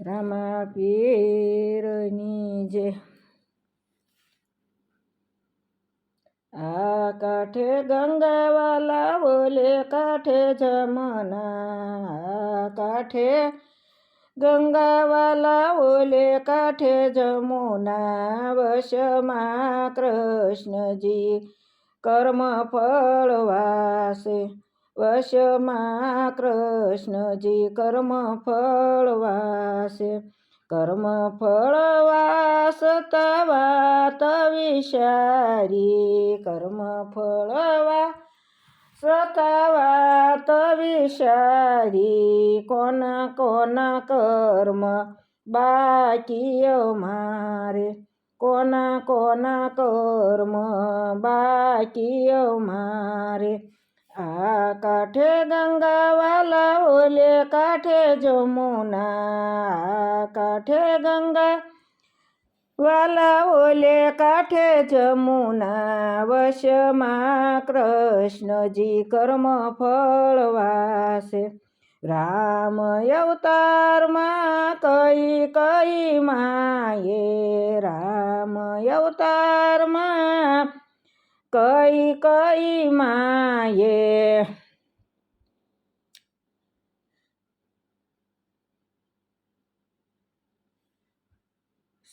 રામા પીરની જે આ કાંઠે ગંગાવાલા બોલે, કાંઠે જમના કાંઠે ગંગાવાલા ઓલે કાંઠે જમુના વશમાં કૃષ્ણજી કર્મ ફળવાસે વશમાં કૃષ્ણજી કર્મ ફળવાસે કર્મ ફળવાસ વાત વિચારી કર્મ ફળવા સતાવાત વિચારી કોના કોના કર્મ બાકી મારે. કોના કોના કર્મ બાકી મારે. આ કાંઠે ગંગાવાલા ઓલે કાંઠે જમુના, આ કાંઠે ગંગા વાલા ઓલે કાંઠે જમુના, વશમાં કૃષ્ણજી કર્મ ફળવાશે રામ અવતારમાં કઈ કઈ માયે, રામ અવતારમાં કઈ કઈ માયે?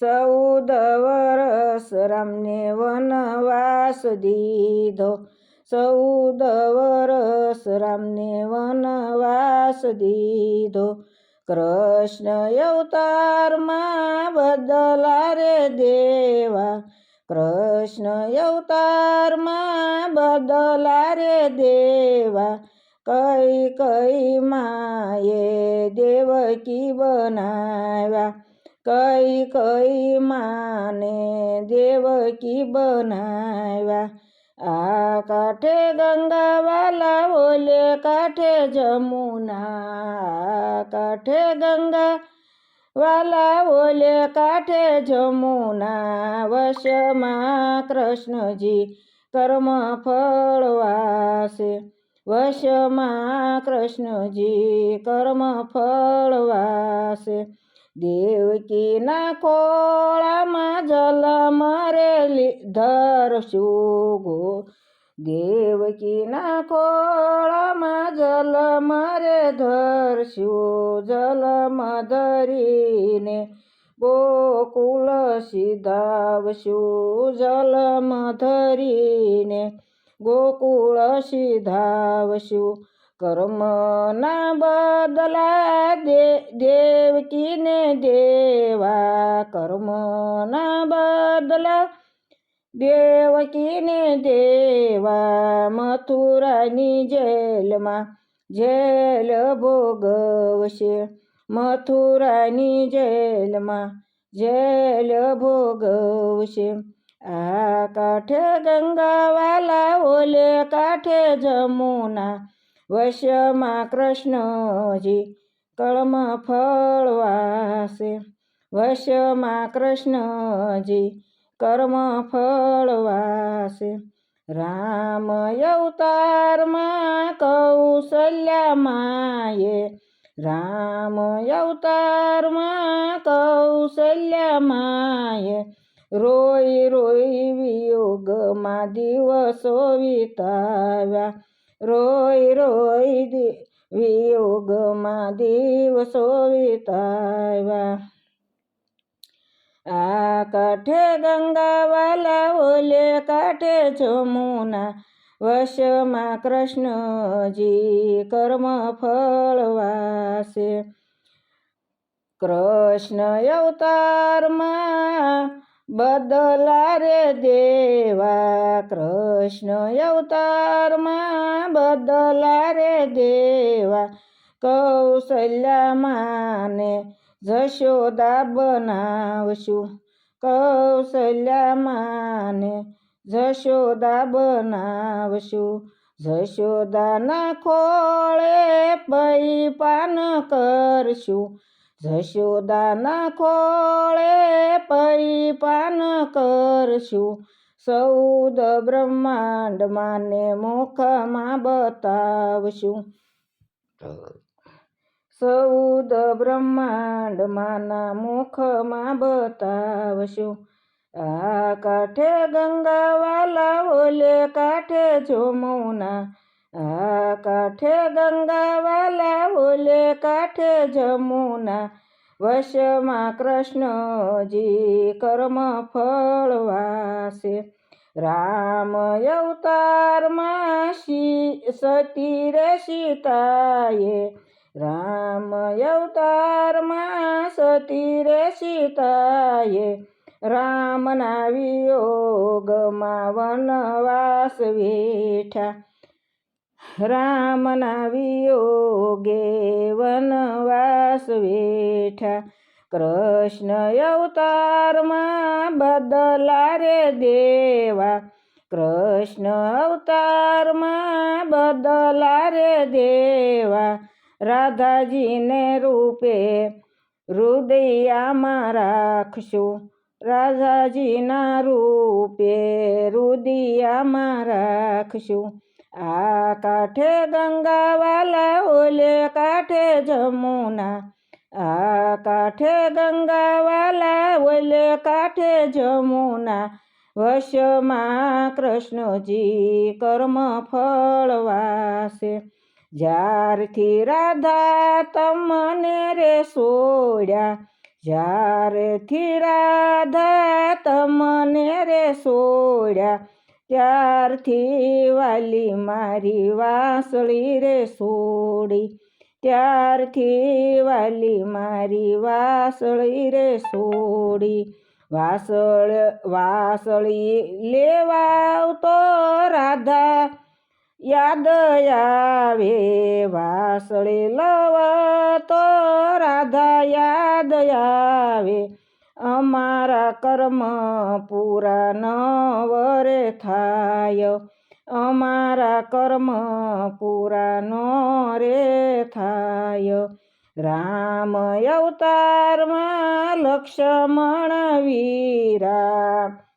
ચૌદ વરસ રામને વનવાસ દીધો. ચૌદ વરસ રામને વનવાસ દીધો. કૃષ્ણ અવતારમાં બદલા રે દેવા. કૃષ્ણ અવતારમાં બદલા રે દેવા, કઈ કઈ માએ દેવકી બનાવ્યા, કઈ કઈ માને દેવકી બનાવ્યા. આ કાંઠે ગંગાવાલા ઓલે કાંઠે જમુના કાંઠે ગંગા વાલા ઓલે કાંઠે જમુના વશમાં કૃષ્ણજી કર્મ ફળવાશે. વશમાં કૃષ્ણજી કર્મ ફળવાસે દેવકીના કોળામાં જલ મરેલી ધરશું ગો દેવકીના ખોળામાં જલ મરે ધરશું જલમ ધરીને ગોકુળ સીધાવશું જલમ ધરીને ગોકુળ સીધાવશું કર્મના બદલા દે દેવકીને દેવા કર્મના બદલા દેવકીને દેવા મથુરાની જેલમાં જેલ ભોગવશે મથુરાની જેલમાં જેલ ભોગવશે આ કાંઠે ગંગાવાલા ઓલે કાંઠે જમુના વશમાં કૃષ્ણજી કળમ ફળવાશે વશમાં કૃષ્ણજી કર્મ ફળવાશે. રામ અવતારમાં કૌશલ્યા માયે રામ અવતારમાં કૌશલ્યા માયે રોઈ રોઈ વિયોગમાં દિવસો વિતાવ્યા. રોઈ રોઈ વિયોગમાં દિવસો વિતાવ્યા. આ કાંઠે ગંગાવાલા ઓલે કાંઠે જમુના વશમાં કૃષ્ણજી કર્મ ફળવાશે કૃષ્ણ અવતારમાં બદલા રે દેવા. કૃષ્ણ અવતારમાં બદલા રે દેવા. કૌશલ્યામાને જશોદા બનાવશું કૌશલ્યામાને જશોદા બનાવશું, જશોદાના ખોળે પૈ પાન કરશું. જશોદાના ખોળે પૈ પાન કરશું. સૌદ બ્રહ્માંડ માને મુખમાં બતાવશું. સૌદ બ્રહ્માંડમાંના મુખમાં બતાવશું. આ કાંઠે ગંગાવાલા ઓલે કાંઠે જમુના. આ કાંઠે ગંગાવાલા ઓલે કાંઠે જમુના. વશમાં કૃષ્ણજી કર્મ ફળવાશે. રામ અવતારમાં સતી રે સીતાએ રામ અવતારમાં સતી રે સીતાએ રામના વિયોગમાં વનવાસ વેઠા. રામના વિયોગે વનવાસ વેઠા. કૃષ્ણ અવતારમાં બદલા રે દેવા. કૃષ્ણ અવતારમાં બદલા રે દેવા. રાધાજીને રૂપે હૃદયામાં રાખશું. રાધાજીના રૂપે રુદિયામાં રાખશું. આ કાંઠે ગંગાવાલા ઓલે કાંઠે જમુના. આ કાંઠે ગંગાવાલા ઓલે કાંઠે જમુના. વશમાં કૃષ્ણજી કર્મ ફળવાશે. જ્યારથી રાધા તમને રે સોડ્યા જ્યારથી રાધા તમને રે સોડ્યા ત્યારથી વાલી મારી વાસળી રે સોડી ત્યારથી વાલી મારી વાસળી રે સોડી વાસળ વાસળી લેવાવ તો રાધા યાદ આવે, વાસળી લવ તો રાધા યાદ આવે. અમારા કર્મ પૂરા નવરે વરે થાય. અમારા કર્મ પૂરા ન રે થાય. રામ અવતારમાં લક્ષ્મણ વીરા.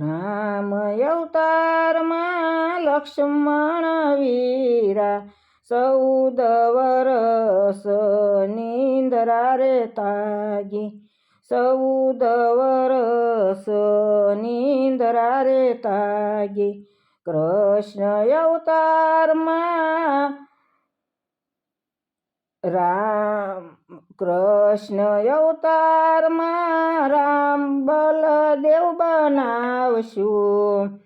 રામ અવતારમાં લક્ષ્મણ વીરા, ચૌદ વરસ નિંદરા રે તાગી. ચૌદ વરસ નિંદરા રે તાગી. કૃષ્ણ અવતારમાં રામ કૃષ્ણ અવતારમાં રામ બલદેવ બનાવશું.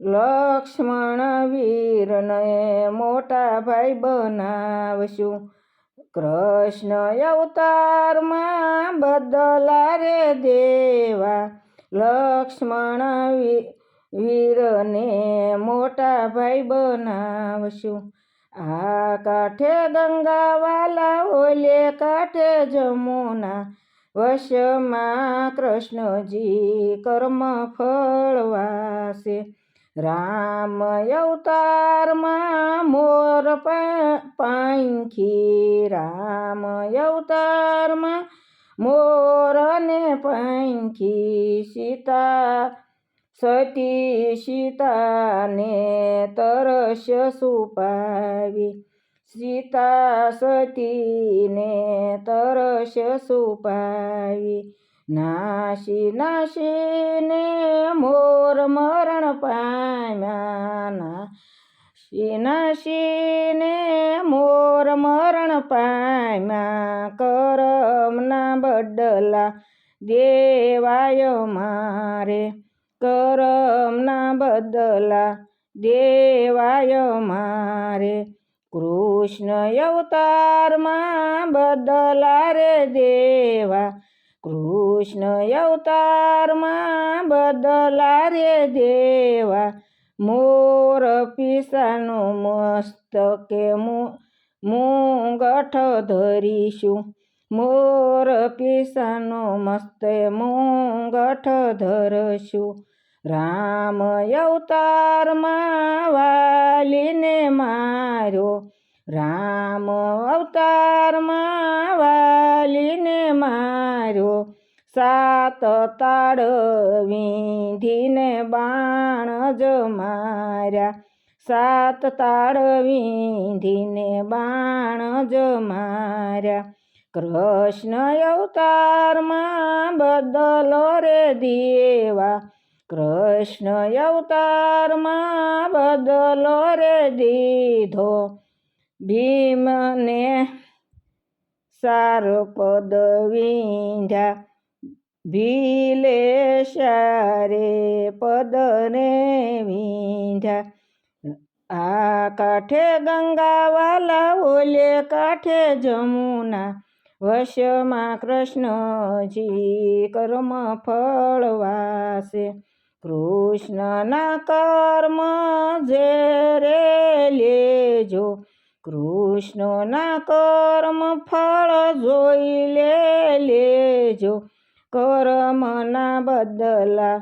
લક્ષ્મણ વીરને મોટા ભાઈ બનાવશું. કૃષ્ણ અવતારમાં બદલા રે દેવા. લક્ષ્મણ વીરને મોટા ભાઈ બનાવશું. આ કાંઠે ગંગાવાલા ઓલે કાંઠે જમુના વશમાં કૃષ્ણજી કર્મ ફળવાશે. રામ અવતારમાં મોર પાંખી, રામ અવતારમાં મોર ને પાંખી સીતા सती सीताने तरश सुपावी. सीता सतीने तरश सुपावी. नाशी नाशीने मोर मरण पाम्याना शिनाशीने मोर मरण पाम्या. करमना बड्डला देवाय मारे. કરમના બદલા દેવાય મારે. કૃષ્ણ અવતારમાં બદલા રે દેવા. કૃષ્ણ અવતારમાં બદલા રે દેવા. મોર પીસાનું મસ્તકે મુંગઠ ધરીશું. મોર પીસાનો મસ્તે મુંગઠ ધરશું. રામ અવતારમાં વાલીને માર્યો. રામ અવતારમાં વાલીને માર્યો. સાત તાળ વીંધીને બાણ જ માર્યા. સાત તાળ વીંધીને બાણ જ માર્યા. કૃષ્ણ અવતારમાં બદલો રે દેવા. કૃષ્ણ અવતારમાં બદલો રે દીધો. ભીમને સાર પદ વિંધ્યા. ભીલે સારે પદને વિંધ્યા. આ કાંઠે ગંગાવાલા ઓલે કાંઠે જમુના. વશમાં કૃષ્ણજી કર્મ ફળવાશે. કૃષ્ણના કર્મ ઝેરે લેજો. કૃષ્ણના કર્મ ફળ જોઈ લે લેજો. કર્મના બદલા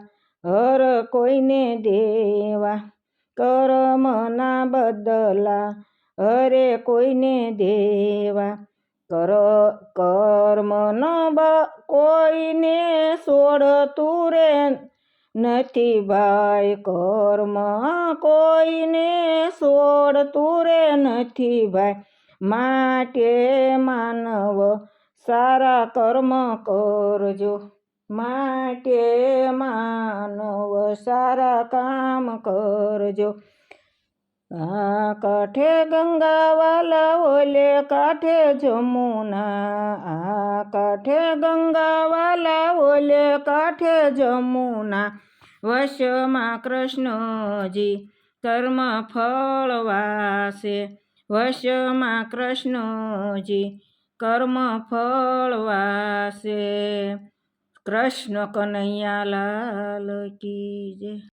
હર કોઈને દેવા. કર્મના બદલા હરે કોઈને દેવા. કર, કર્મ બ કોઈને છોડતું રે નથી ભાઈ કર્મ કોઈને છોડતું રે નથી ભાઈ. માટે માનવ સારા કર્મ કરજો. માટે માનવ સારા કામ કરજો. આ કાંઠે ગંગાવાલા ઓલે કાંઠે જમુના. આ કાંઠે ગંગાવાલા ઓલે કાંઠે જમુના. વશમાં કૃષ્ણજી કર્મ ફળવાશે વશમાં કૃષ્ણજી કર્મ ફળવાશે કૃષ્ણ કનૈયા લાલ કી જય.